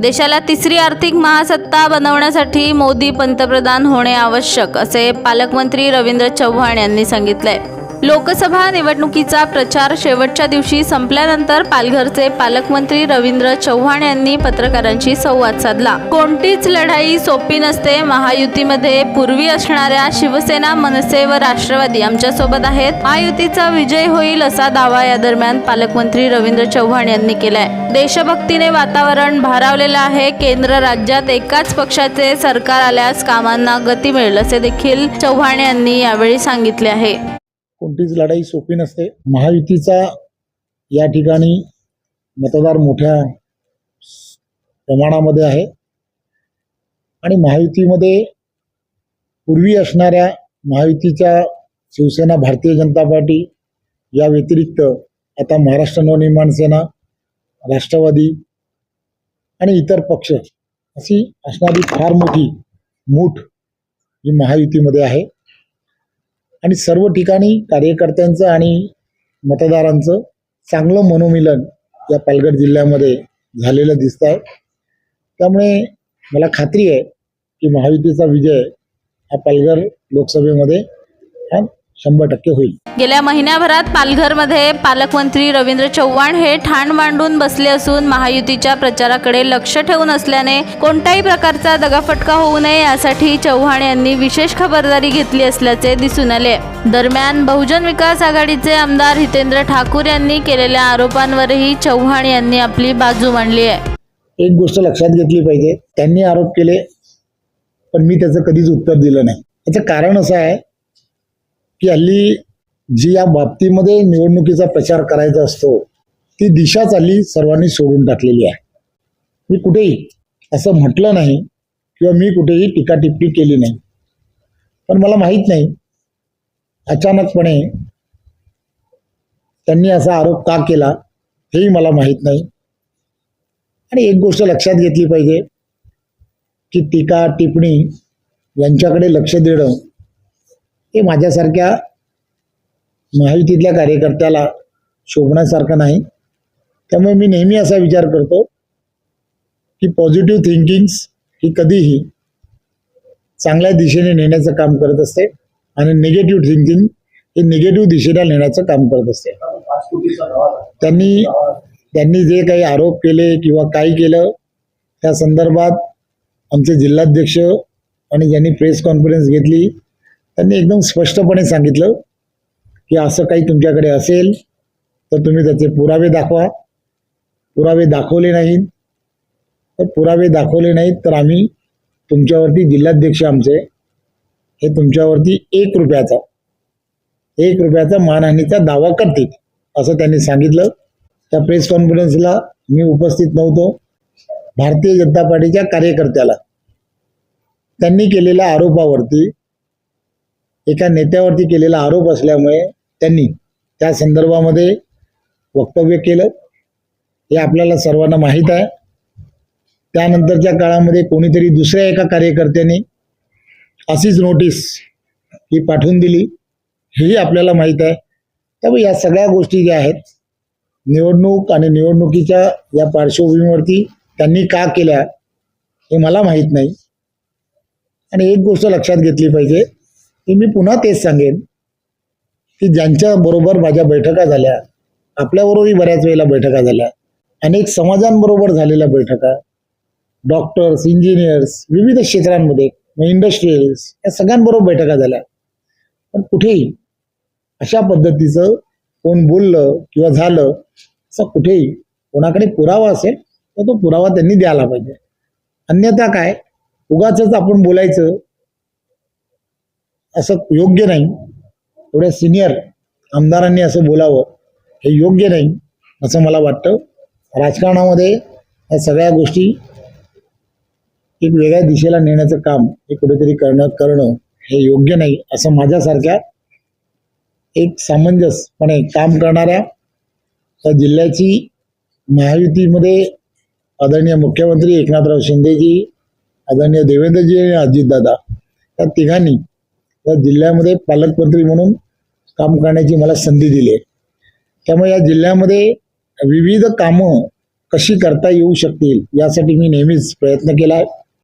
देशाला तिसरी आर्थिक महासत्ता बनवण्यासाठी मोदी पंतप्रधान होणे आवश्यक असे पालकमंत्री रवींद्र चव्हाण यांनी सांगितलंय. लोकसभा निवडणुकीचा प्रचार शेवटच्या दिवशी संपल्यानंतर पालघरचे पालकमंत्री रवींद्र चव्हाण यांनी पत्रकारांशी संवाद साधला. कोणतीच लढाई सोपी नसते. महायुतीमध्ये पूर्वी असणाऱ्या शिवसेना मनसे व राष्ट्रवादी आमच्यासोबत आहेत. महायुतीचा विजय होईल असा दावा या दरम्यान पालकमंत्री रवींद्र चव्हाण यांनी केलाय. देशभक्तीने वातावरण भारावलेलं आहे. केंद्र राज्यात एकाच पक्षाचे सरकार आल्यास कामांना गती मिळेल असे देखील चव्हाण यांनी यावेळी सांगितले आहे. कोणतीच लढाई सोपी नसते. महायुतीचा या ठिकाणी मतदार मोठ्या प्रमाणामध्ये आहे. आणि महायुतीमध्ये पूर्वी असणाऱ्या महायुतीच्या शिवसेना भारतीय जनता पार्टी या व्यतिरिक्त आता महाराष्ट्र नवनिर्माण सेना राष्ट्रवादी आणि इतर पक्ष अशी असणारी फार मोठी मूठ ही महायुतीमध्ये आहे. आणि सर्व ठिकाणी कार्यकर्त्यांचं आणि मतदारांचं चांगलं मनोमिलन या पालघर जिल्ह्यामध्ये झालेलं दिसत आहे. त्यामुळे मला खात्री आहे की महायुतीचा विजय हा पालघर लोकसभेमध्ये हा शंभर टक्के होईल. गेल्या महिन्याभरात पालघरमध्ये पालकमंत्री रवींद्र चव्हाण हे ठाण मांडून बसले असून महायुतीच्या प्रचाराकडे लक्ष ठेवून असल्याने कोणत्याही प्रकारचा दगाफटका होऊ नये यासाठी चव्हाण यांनी विशेष खबरदारी घेतली असल्याचे दिसून आले. दरम्यान बहुजन विकास आघाडीचे आमदार हितेंद्र ठाकूर यांनी केलेल्या आरोपांवरही चव्हाण यांनी आपली बाजू मांडली आहे. एक गोष्ट लक्षात घेतली पाहिजे त्यांनी आरोप केले पण मी त्याचं कधीच उत्तर दिलं नाही. याचं कारण असं आहे की हल्ली जी या बाबतीमध्ये निवडणुकीचा प्रचार करायचा असतो ती दिशाच हल्ली सर्वांनी सोडून टाकलेली आहे. मी कुठेही असं म्हटलं नाही किंवा मी कुठेही टीका टिप्पणी केली नाही. पण मला माहीत नाही अचानकपणे त्यांनी असा आरोप का केला हेही मला माहीत नाही. आणि एक गोष्ट लक्षात घेतली पाहिजे की टीका टिप्पणी यांच्याकडे लक्ष देणं हे माझ्यासारख्या महायुतीतल्या कार्यकर्त्याला शोभण्यासारखं नाही. त्यामुळे मी नेहमी असा विचार करतो की पॉझिटिव्ह थिंकिंग्स ही कधीही चांगल्या दिशेने नेण्याचं काम करत असते आणि निगेटिव्ह थिंकिंग हे निगेटिव्ह दिशेला नेण्याचं काम करत असते. त्यांनी त्यांनी जे काही आरोप केले किंवा काय केलं त्या संदर्भात आमचे जिल्हाध्यक्ष आणि ज्यांनी प्रेस कॉन्फरन्स घेतली त्यांनी एकदम स्पष्टपणे सांगितलं की असं काही तुमच्याकडे असेल तर तुम्ही त्याचे पुरावे दाखवा. पुरावे दाखवले नाहीत. तर पुरावे दाखवले नाहीत तर आम्ही तुमच्यावरती जिल्हाध्यक्ष आमचे हे तुमच्यावरती एक रुपयाचा एक रुपयाचा मानहानीचा दावा करतील असं त्यांनी सांगितलं. त्या प्रेस कॉन्फरन्सला मी उपस्थित नव्हतो. भारतीय जनता पार्टीच्या कार्यकर्त्याला. त्यांनी केलेल्या आरोपावरती एका नेत्यावरती केलेला आरोप असल्यामुळे त्यांनी त्या संदर्भामध्ये वक्तव्य केलं. हे आपल्याला सर्वांना माहीत आहे. त्यानंतरच्या काळामध्ये कोणीतरी दुसऱ्या एका कार्यकर्त्याने अशीच नोटीस ही पाठवून दिली हेही आपल्याला माहीत आहे. त्यामुळे या सगळ्या गोष्टी ज्या आहेत निवडणूक आणि निवडणुकीच्या या पार्श्वभूमीवरती त्यांनी का केल्या हे मला माहीत नाही. आणि एक गोष्ट लक्षात घेतली पाहिजे की मी पुन्हा तेच सांगेन की ज्यांच्या बरोबर माझ्या बैठका झाल्या आपल्याबरोबरही बऱ्याच वेळेला बैठका झाल्या. अनेक समाजांबरोबर झालेल्या बैठका डॉक्टर्स इंजिनियर्स विविध क्षेत्रांमध्ये इंडस्ट्रीज या सगळ्यांबरोबर बैठका झाल्या. पण कुठेही अशा पद्धतीचं कोण बोललं किंवा झालं असं कुठेही कोणाकडे पुरावा असेल तर तो पुरावा त्यांनी द्यायला पाहिजे. अन्यथा काय? उगाच आपण बोलायचं असं योग्य नाही. एवढ्या सिनियर आमदारांनी असं बोलावं हे योग्य नाही असं मला वाटतं. राजकारणामध्ये या सगळ्या गोष्टी एक वेगळ्या दिशेला नेण्याचं काम हे कुठेतरी करणं करणं हे योग्य नाही असं माझ्यासारख्या एक सामंजस्यपणे काम करणाऱ्या त्या जिल्ह्याची महायुतीमध्ये आदरणीय मुख्यमंत्री एकनाथराव शिंदेजी आदरणीय देवेंद्रजी आणि अजितदादा त्या तिघांनी या जिल्ह्यामध्ये पालकमंत्री म्हणून काम करण्याची मला संधी दिली आहे. त्यामुळे या जिल्ह्यामध्ये विविध कामं कशी करता येऊ शकतील यासाठी मी नेहमीच प्रयत्न केला आहे.